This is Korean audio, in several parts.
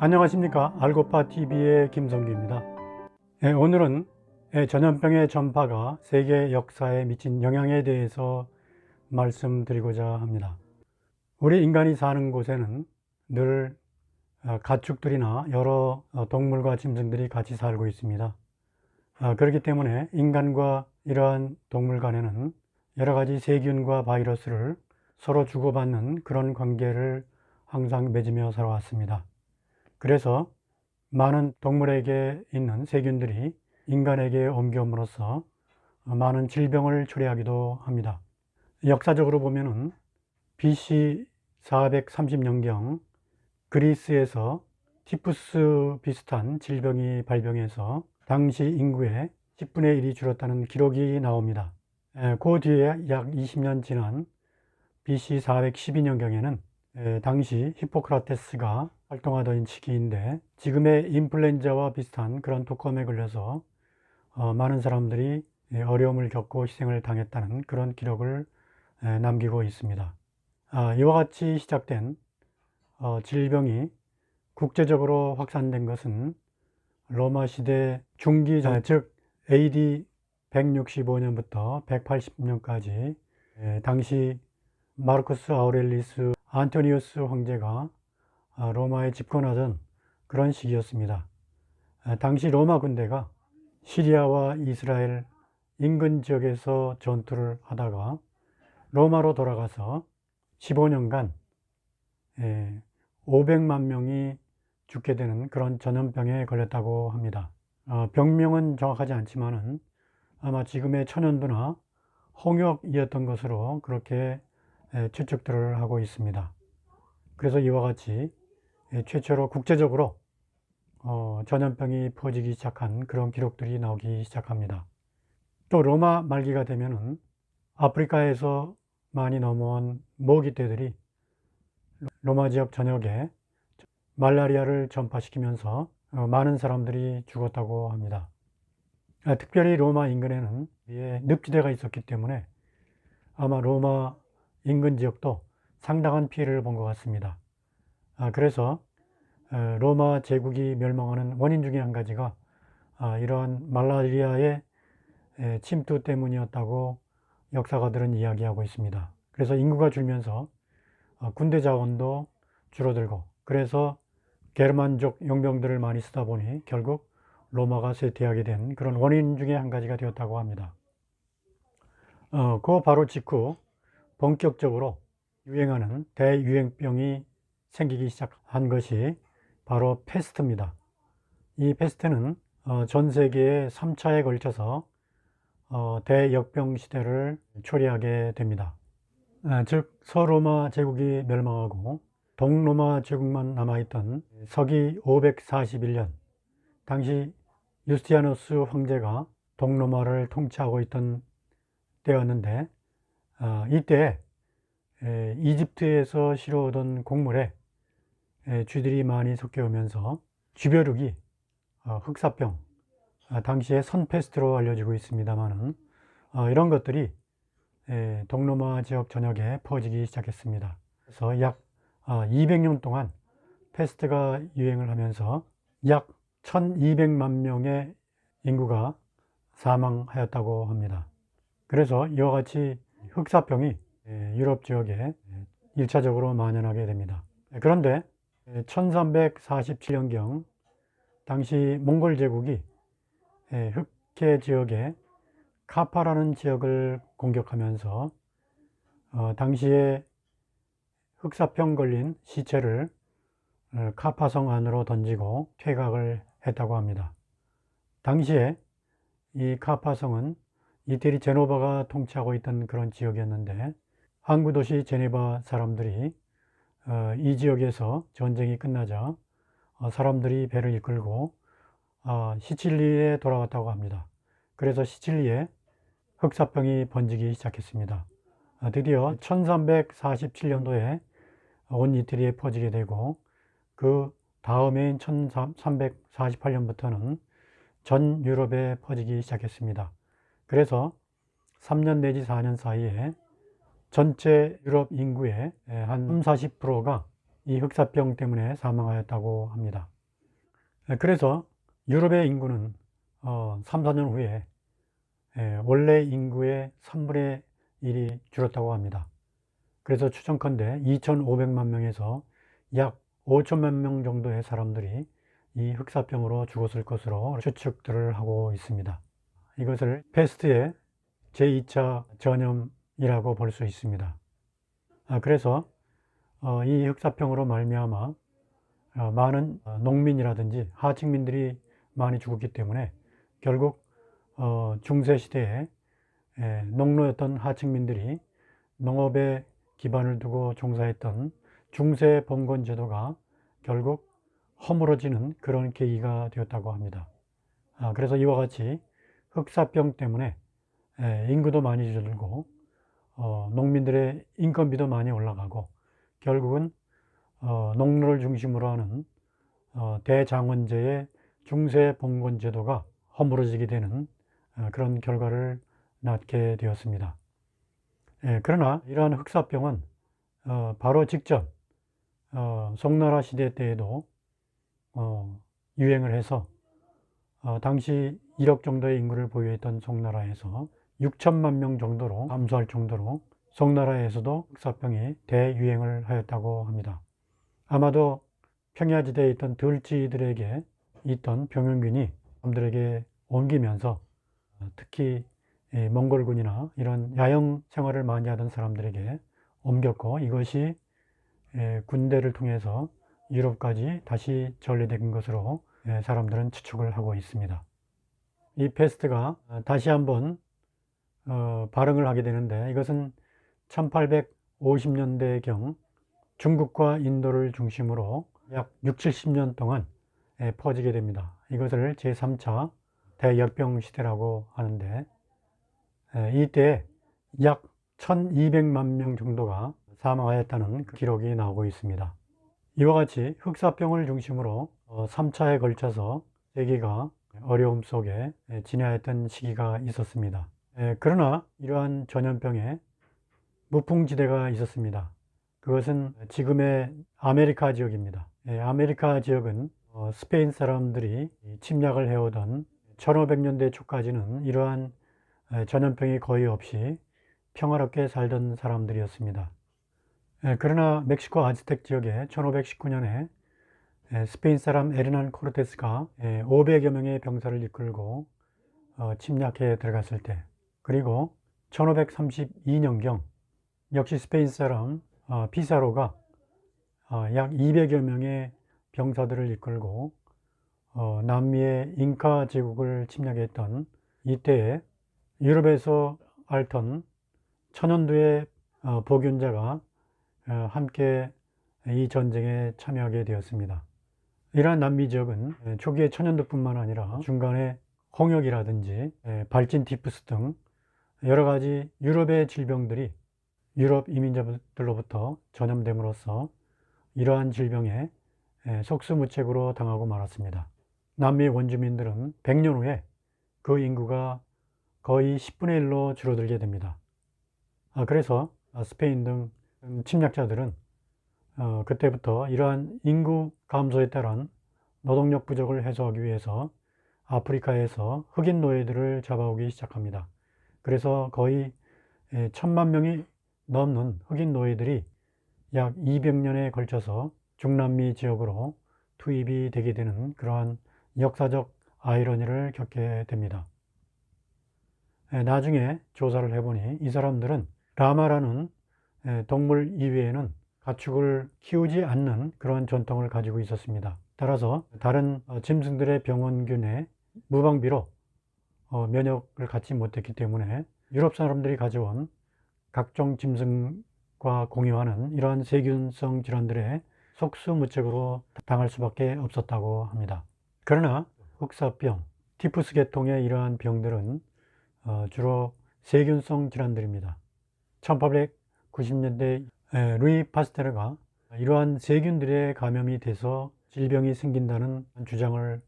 안녕하십니까. 알고파TV의 김성규입니다. 예, 오늘은 예, 전염병의 전파가 세계 역사에 미친 영향에 대해서 말씀드리고자 합니다. 우리 인간이 사는 곳에는 늘 어, 가축들이나 여러 어, 동물과 짐승들이 같이 살고 있습니다. 어, 그렇기 때문에 인간과 이러한 동물 간에는 여러 가지 세균과 바이러스를 서로 주고받는 그런 관계를 항상 맺으며 살아왔습니다. 그래서 많은 동물에게 있는 세균들이 인간에게 옮겨옴으로써 많은 질병을 초래하기도 합니다. 역사적으로 보면은 BC 430년경 그리스에서 티푸스 비슷한 질병이 발병해서 당시 인구의 10분의 1이 줄었다는 기록이 나옵니다. 에, 그 뒤에 약 20년 지난 BC 412년경에는 당시 히포크라테스가 활동하던 시기인데 지금의 인플루엔자와 비슷한 그런 독감에 걸려서 어, 많은 사람들이 예, 어려움을 겪고 희생을 당했다는 그런 기록을 에, 남기고 있습니다. 아, 이와 같이 시작된 어, 질병이 국제적으로 확산된 것은 로마 시대 중기 전, 즉 AD 165년부터 180년까지 당시 마르쿠스 아우렐리스 안토니우스 황제가 아, 로마에 집권하던 그런 시기였습니다. 아, 당시 로마 군대가 시리아와 이스라엘 인근 지역에서 전투를 하다가 로마로 돌아가서 15년간 500만 명이 죽게 되는 그런 전염병에 걸렸다고 합니다. 어, 병명은 정확하지 않지만은 아마 지금의 천연두나 홍역이었던 것으로 그렇게 추측들을 하고 있습니다. 그래서 이와 같이 최초로 국제적으로 어, 전염병이 퍼지기 시작한 그런 기록들이 나오기 시작합니다. 또 로마 말기가 되면은 아프리카에서 많이 넘어온 모기떼들이 로마 지역 전역에 말라리아를 전파시키면서 어, 많은 사람들이 죽었다고 합니다. 아, 특별히 로마 인근에는 늪지대가 있었기 때문에 아마 로마 인근 지역도 상당한 피해를 본 것 같습니다. 아, 그래서 어, 로마 제국이 멸망하는 원인 중에 한 가지가 아, 이러한 말라리아의 침투 때문이었다고 역사가들은 이야기하고 있습니다. 그래서 인구가 줄면서 어, 군대 자원도 줄어들고 그래서 게르만족 용병들을 많이 쓰다 보니 결국 로마가 쇠퇴하게 된 그런 원인 중에 한 가지가 되었다고 합니다. 어, 그 바로 직후 본격적으로 유행하는 대유행병이 생기기 시작한 것이 바로 패스트입니다. 이 패스트는 어, 전 세계에 3차에 걸쳐서 어, 대역병 시대를 초래하게 됩니다. 어, 즉 서로마 제국이 멸망하고 동로마 제국만 남아있던 서기 541년 당시 유스티아누스 황제가 동로마를 통치하고 있던 때였는데 어, 이때 에, 이집트에서 실어오던 곡물에 에, 쥐들이 많이 섞여오면서 쥐벼룩이 어, 흑사병 아, 당시에 선페스트로 알려지고 있습니다만은 어, 이런 것들이 에, 동로마 지역 전역에 퍼지기 시작했습니다. 그래서 약 200년 어, 동안 패스트가 유행을 하면서 약 1200만 명의 인구가 사망하였다고 합니다. 그래서 이와 같이 흑사병이 유럽 지역에 1차적으로 만연하게 됩니다. 그런데 1347년경 당시 몽골 제국이 흑해 지역에 카파라는 지역을 공격하면서 어, 당시에 흑사병 걸린 시체를 어, 카파성 안으로 던지고 퇴각을 했다고 합니다. 당시에 이 카파성은 이태리 제노바가 통치하고 있던 그런 지역이었는데 항구 도시 제네바 사람들이 어, 이 지역에서 전쟁이 끝나자 사람들이 배를 이끌고 시칠리에 돌아왔다고 합니다. 그래서 시칠리에 흑사병이 번지기 시작했습니다. 드디어 1347년도에 온 이태리에 퍼지게 되고 그 다음해인 1348년부터는 전 유럽에 퍼지기 시작했습니다. 그래서 3년 내지 4년 사이에 전체 유럽 인구의 한 30, 40%가 이 흑사병 때문에 사망하였다고 합니다. 그래서 유럽의 인구는 3, 4년 후에 원래 인구의 3분의 1이 줄었다고 합니다. 그래서 추정컨대 2,500만 명에서 약 5천만 명 정도의 사람들이 이 흑사병으로 죽었을 것으로 추측들을 하고 있습니다. 이것을 패스트의 제2차 전염 이라고 볼 수 있습니다. 아, 그래서 어, 이 흑사병으로 말미암아 어, 많은 농민이라든지 하층민들이 많이 죽었기 때문에 결국 어, 중세시대에 농노였던 하층민들이 농업에 기반을 두고 종사했던 중세 봉건 제도가 결국 허물어지는 그런 계기가 되었다고 합니다. 아, 그래서 이와 같이 흑사병 때문에 인구도 많이 줄고 어, 농민들의 인건비도 많이 올라가고 결국은 어, 농로를 중심으로 하는 어, 대장원제의 중세 봉건 제도가 허물어지게 되는 어, 그런 결과를 낳게 되었습니다. 예, 그러나 이러한 흑사병은 어, 바로 직전 어, 송나라 시대 때에도 어, 유행을 해서 어, 당시 1억 정도의 인구를 보유했던 송나라에서 6천만 명 정도로 감소할 정도로 송나라에서도 흑사병이 대유행을 하였다고 합니다. 아마도 평야지대에 있던 들쥐들에게 있던 병용균이 사람들에게 옮기면서 특히 몽골군이나 이런 야영 생활을 많이 하던 사람들에게 옮겼고 이것이 군대를 통해서 유럽까지 다시 전래된 것으로 사람들은 추측을 하고 있습니다. 이 패스트가 다시 한번 어, 발흥을 하게 되는데 이것은 1850년대경 중국과 인도를 중심으로 약 6, 70년 동안 퍼지게 됩니다. 이것을 제3차 대역병 시대라고 하는데 이때 약 1200만 명 정도가 사망하였다는 그 기록이 나오고 있습니다. 이와 같이 흑사병을 중심으로 3차에 어, 걸쳐서 세계가 어려움 속에 지내했던 시기가 있었습니다. 그러나 이러한 전염병에 무풍지대가 있었습니다. 그것은 지금의 아메리카 지역입니다. 아메리카 지역은 어, 스페인 사람들이 침략을 해오던 1500년대 초까지는 이러한 전염병이 거의 없이 평화롭게 살던 사람들이었습니다. 그러나 멕시코 아즈텍 지역에 1519년에 스페인 사람 에르난 코르테스가 500여 명의 병사를 이끌고 어, 침략해 들어갔을 때 그리고 1532년경 역시 스페인 사람 어, 피사로가 어, 약 200여 명의 병사들을 이끌고 남미의 잉카 제국을 침략했던 이때에 유럽에서 앓던 천연두의 복균자가 함께 이 전쟁에 참여하게 되었습니다. 이러한 남미 지역은 초기에 천연두뿐만 아니라 중간에 홍역이라든지 발진 디프스 등 여러 가지 유럽의 질병들이 유럽 이민자들로부터 전염됨으로써 이러한 질병에 속수무책으로 당하고 말았습니다. 남미 원주민들은 100년 후에 그 인구가 거의 10분의 1로 줄어들게 됩니다. 아, 그래서 스페인 등 침략자들은 어, 그때부터 이러한 인구 감소에 따른 노동력 부족을 해소하기 위해서 아프리카에서 흑인 노예들을 잡아오기 시작합니다. 그래서 거의 천만 명이 넘는 흑인 노예들이 약 200년에 걸쳐서 중남미 지역으로 투입이 되게 되는 그러한 역사적 아이러니를 겪게 됩니다. 나중에 조사를 해보니 이 사람들은 라마라는 동물 이외에는 가축을 키우지 않는 그런 전통을 가지고 있었습니다. 따라서 다른 어, 짐승들의 병원균에 무방비로 어, 면역을 갖지 못했기 때문에 유럽 사람들이 가져온 각종 짐승과 공유하는 이러한 세균성 질환들의 속수무책으로 당할 수밖에 없었다고 합니다. 그러나 흑사병, 티푸스 계통의 이러한 병들은 어, 주로 세균성 질환들입니다. 1890년대 루이 파스테르가 이러한 세균들의 감염이 돼서 질병이 생긴다는 주장을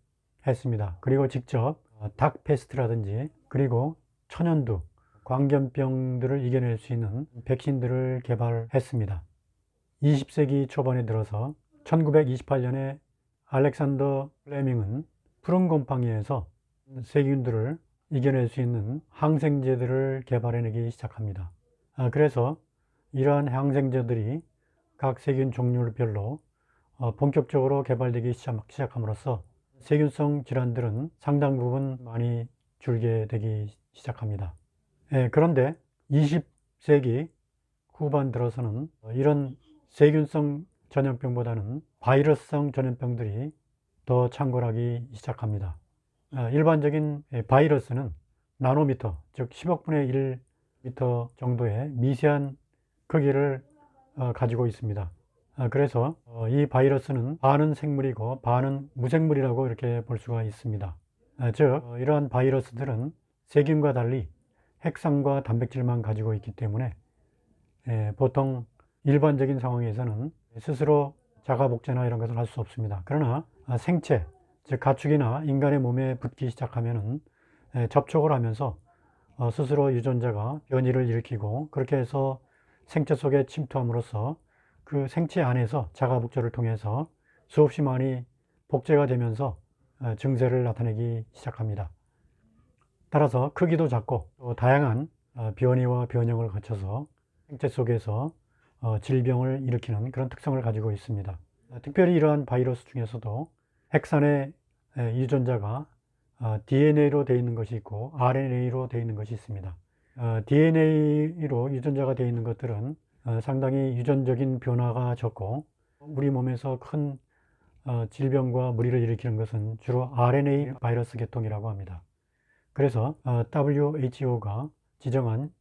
했습니다. 그리고 직접 닭페스트라든지 그리고 천연두, 광견병들을 이겨낼 수 있는 백신들을 개발했습니다. 20세기 초반에 들어서 1928년에 알렉산더 플레밍은 푸른 곰팡이에서 세균들을 이겨낼 수 있는 항생제들을 개발해내기 시작합니다. 아, 그래서 이러한 항생제들이 각 세균 종류별로 어, 본격적으로 개발되기 시작- 시작함으로써 세균성 질환들은 상당 부분 많이 줄게 되기 시작합니다. 예, 그런데 20세기 후반 들어서는 이런 세균성 전염병보다는 바이러스성 전염병들이 더 창궐하기 시작합니다. 아, 일반적인 예, 바이러스는 나노미터, 즉 10억분의 1미터 정도의 미세한 크기를 어, 가지고 있습니다. 아, 그래서 어, 이 바이러스는 반은 생물이고 반은 무생물이라고 이렇게 볼 수가 있습니다. 아, 즉 어, 이러한 바이러스들은 세균과 달리 핵산과 단백질만 가지고 있기 때문에 예, 보통 일반적인 상황에서는 스스로 자가 복제나 이런 것을 할 수 없습니다. 그러나 아, 생체, 즉 가축이나 인간의 몸에 붙기 시작하면은 예, 접촉을 하면서 어, 스스로 유전자가 변이를 일으키고 그렇게 해서 생체 속에 침투함으로써 그 생체 안에서 자가 복제를 통해서 수없이 많이 복제가 되면서 어, 증세를 나타내기 시작합니다. 따라서 크기도 작고 또 다양한 어, 변이와 변형을 거쳐서 생체 속에서 어, 질병을 일으키는 그런 특성을 가지고 있습니다. 어, 특별히 이러한 바이러스 중에서도 핵산의 에, 유전자가 DNA로 되어 있는 것이 있고 RNA로 되어 있는 것이 있습니다. DNA로 유전자가 되어 있는 것들은 어, 상당히 유전적인 변화가 적고 우리 몸에서 큰 어, 질병과 무리를 일으키는 것은 주로 RNA 바이러스 계통이라고 합니다. 그래서 어, WHO가 지정한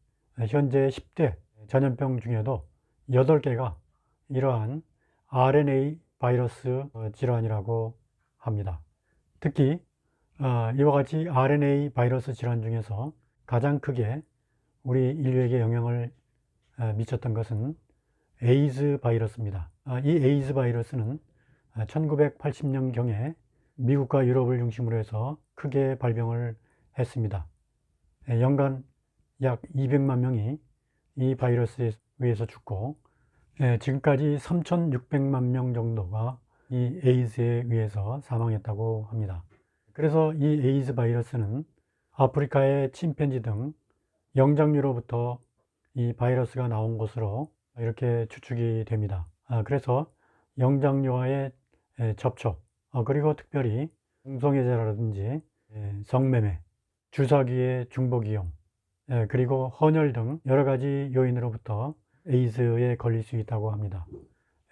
현재 10대 전염병 중에도 8개가 이러한 RNA 바이러스 질환이라고 합니다. 특히 이와 같이 RNA 바이러스 질환 중에서 가장 크게 우리 인류에게 영향을 미쳤던 것은 에이즈 바이러스입니다. 아, 이 에이즈 바이러스는 1980년경에 미국과 유럽을 중심으로 해서 크게 발병을 했습니다. 연간 약 200만 명이 이 바이러스에 의해서 죽고 지금까지 3,600만 명 정도가 이 에이즈에 의해서 사망했다고 합니다. 그래서 이 에이즈 바이러스는 아프리카의 침팬지 등 영장류로부터 이 바이러스가 나온 것으로 이렇게 추측이 됩니다. 아, 그래서 영장류와의 접촉, 어, 그리고 특별히 공성애자라든지 성매매, 주사기의 중복 이용, 그리고 헌혈 등 여러 가지 요인으로부터 에이즈에 걸릴 수 있다고 합니다.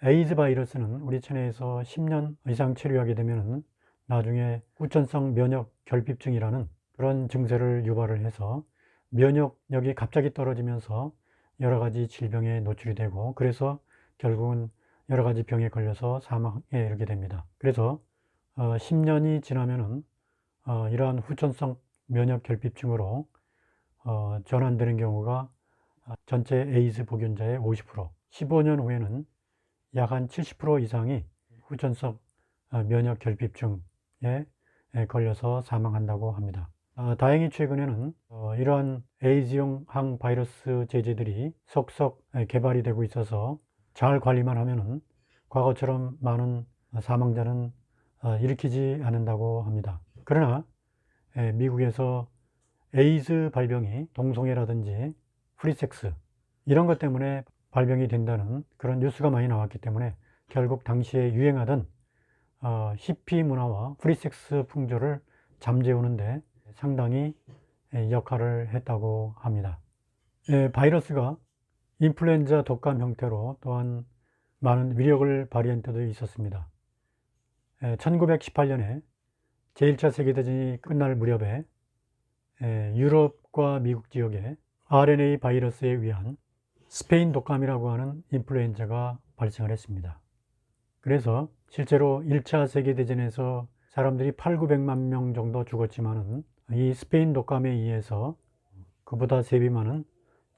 에이즈 바이러스는 우리 체내에서 10년 이상 체류하게 되면 나중에 후천성 면역 결핍증이라는 그런 증세를 유발을 해서 면역력이 갑자기 떨어지면서 여러 가지 질병에 노출이 되고 그래서 결국은 여러 가지 병에 걸려서 사망에 이르게 됩니다. 그래서 어, 10년이 지나면은 어, 이러한 후천성 면역 결핍증으로 어, 전환되는 경우가 전체 에이즈 보균자의 50%, 15년 후에는 약 한 70% 이상이 후천성 어, 면역 결핍증에 걸려서 사망한다고 합니다. 어, 다행히 최근에는 어, 이러한 에이즈용 항바이러스 제제들이 속속 개발이 되고 있어서 잘 관리만 하면은 과거처럼 많은 사망자는 어, 일으키지 않는다고 합니다. 그러나 에, 미국에서 에이즈 발병이 동성애라든지 프리섹스 이런 것 때문에 발병이 된다는 그런 뉴스가 많이 나왔기 때문에 결국 당시에 유행하던 어, 히피 문화와 프리섹스 풍조를 잠재우는데 상당히 역할을 했다고 합니다. 예, 바이러스가 인플루엔자 독감 형태로 또한 많은 위력을 발휘한 때도 있었습니다. 1918년에 제1차 세계대전이 끝날 무렵에 유럽과 미국 지역에 RNA 바이러스에 의한 스페인 독감이라고 하는 인플루엔자가 발생을 했습니다. 그래서 실제로 1차 세계대전에서 사람들이 8, 900만 명 정도 죽었지만은 이 스페인 독감에 의해서 그보다 3배 많은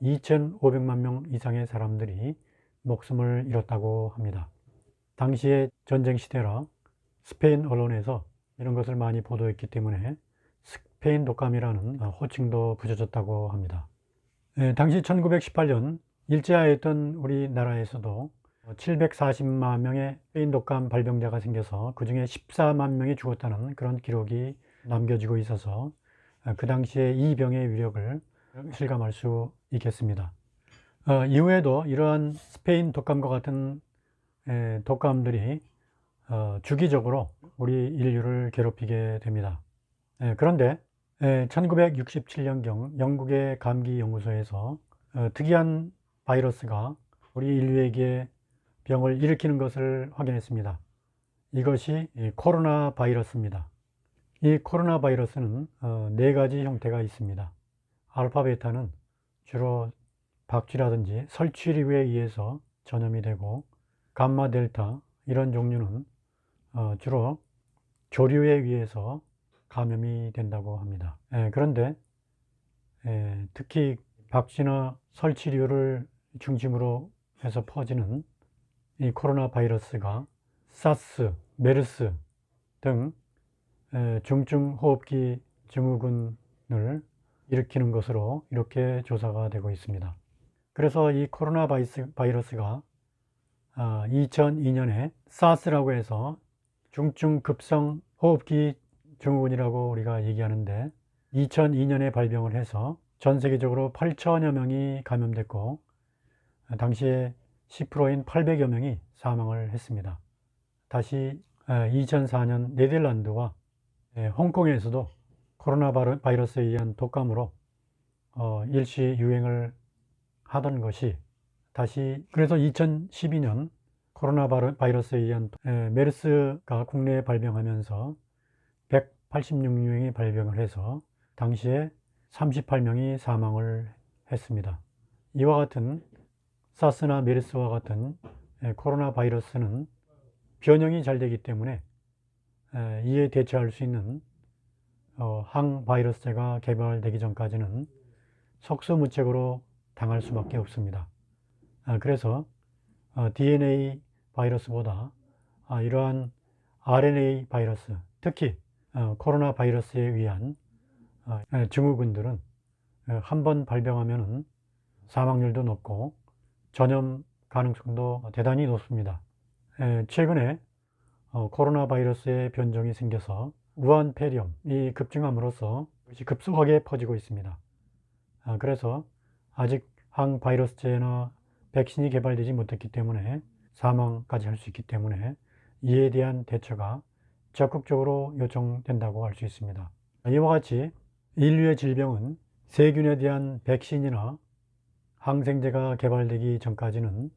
2,500만 명 이상의 사람들이 목숨을 잃었다고 합니다. 당시의 전쟁 시대라 스페인 언론에서 이런 것을 많이 보도했기 때문에 스페인 독감이라는 호칭도 붙여졌다고 합니다. 예, 당시 1918년 일제하였던 우리나라에서도 740만 명의 스페인 독감 발병자가 생겨서 그 중에 14만 명이 죽었다는 그런 기록이 남겨지고 있어서 그 당시에 이 병의 위력을 실감할 수 있겠습니다. 어, 이후에도 이러한 스페인 독감과 같은 에, 독감들이 어, 주기적으로 우리 인류를 괴롭히게 됩니다. 에, 그런데 1967년경 영국의 감기연구소에서 어, 특이한 바이러스가 우리 인류에게 병을 일으키는 것을 확인했습니다. 이것이 이 코로나 바이러스입니다. 이 코로나 바이러스는 어, 네 가지 형태가 있습니다. 알파 베타는 주로 박쥐라든지 설치류에 의해서 전염이 되고 감마 델타 이런 종류는 어, 주로 조류에 의해서 감염이 된다고 합니다. 예, 그런데 예, 특히 박쥐나 설치류를 중심으로 해서 퍼지는 이 코로나 바이러스가 사스, 메르스 등 에, 중증 호흡기 증후군을 일으키는 것으로 이렇게 조사가 되고 있습니다. 그래서 이 코로나 바이러스, 아, 2002년에 사스라고 해서 중증 급성 호흡기 증후군이라고 우리가 얘기하는데 2002년에 발병을 해서 전 세계적으로 8천여 명이 감염됐고 당시에 10%인 800여 명이 사망을 했습니다. 다시 2004년 네덜란드와 홍콩에서도 코로나 바이러스에 의한 독감으로 어, 일시 유행을 하던 것이 다시 그래서 2012년 코로나 바이러스에 의한 메르스가 국내에 발병하면서 186명이 발병을 해서 당시에 38명이 사망을 했습니다. 이와 같은 사스나 메르스와 같은 코로나 바이러스는 변형이 잘 되기 때문에 이에 대처할 수 있는 어, 항바이러스제가 개발되기 전까지는 속수무책으로 당할 수밖에 없습니다. 아, 그래서 DNA 어, 바이러스보다 아, 이러한 RNA 바이러스, 특히 어, 코로나 바이러스에 의한 증후군들은 한 번 발병하면 사망률도 높고 전염 가능성도 대단히 높습니다. 최근에 어, 코로나 바이러스의 변종이 생겨서 우한 폐렴이 급증함으로써 급속하게 퍼지고 있습니다. 아, 그래서 아직 항바이러스제나 백신이 개발되지 못했기 때문에 사망까지 할 수 있기 때문에 이에 대한 대처가 적극적으로 요청된다고 할 수 있습니다. 이와 같이 인류의 질병은 세균에 대한 백신이나 항생제가 개발되기 전까지는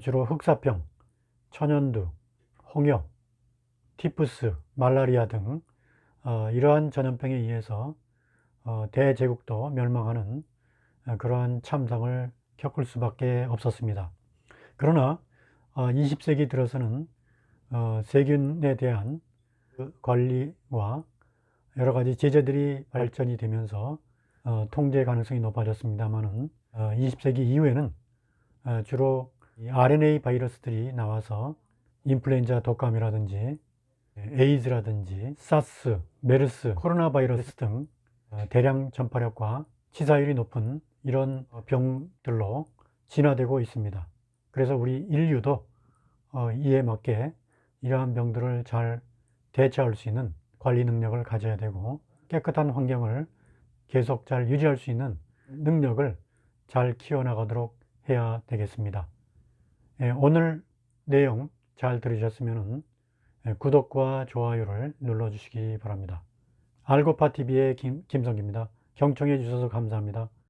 주로 흑사병, 천연두, 홍역, 티푸스, 말라리아 등 어, 이러한 전염병에 의해서 어, 대제국도 멸망하는 어, 그러한 참상을 겪을 수밖에 없었습니다. 그러나 20세기 들어서는 세균에 대한 그 관리와 여러 가지 제재들이 발전이 되면서 통제 가능성이 높아졌습니다만은 20세기 이후에는 주로 RNA 바이러스들이 나와서 인플루엔자 독감이라든지 에이즈라든지 사스, 메르스, 코로나 바이러스 등 어, 대량 전파력과 치사율이 높은 이런 병들로 진화되고 있습니다. 그래서 우리 인류도 어, 이에 맞게 이러한 병들을 잘 대처할 수 있는 관리 능력을 가져야 되고 깨끗한 환경을 계속 잘 유지할 수 있는 능력을 잘 키워나가도록 해야 되겠습니다. 예, 오늘 내용 잘 들으셨으면 예, 구독과 좋아요를 눌러주시기 바랍니다. 알고파TV의 김, 김성기입니다. 경청해 주셔서 감사합니다.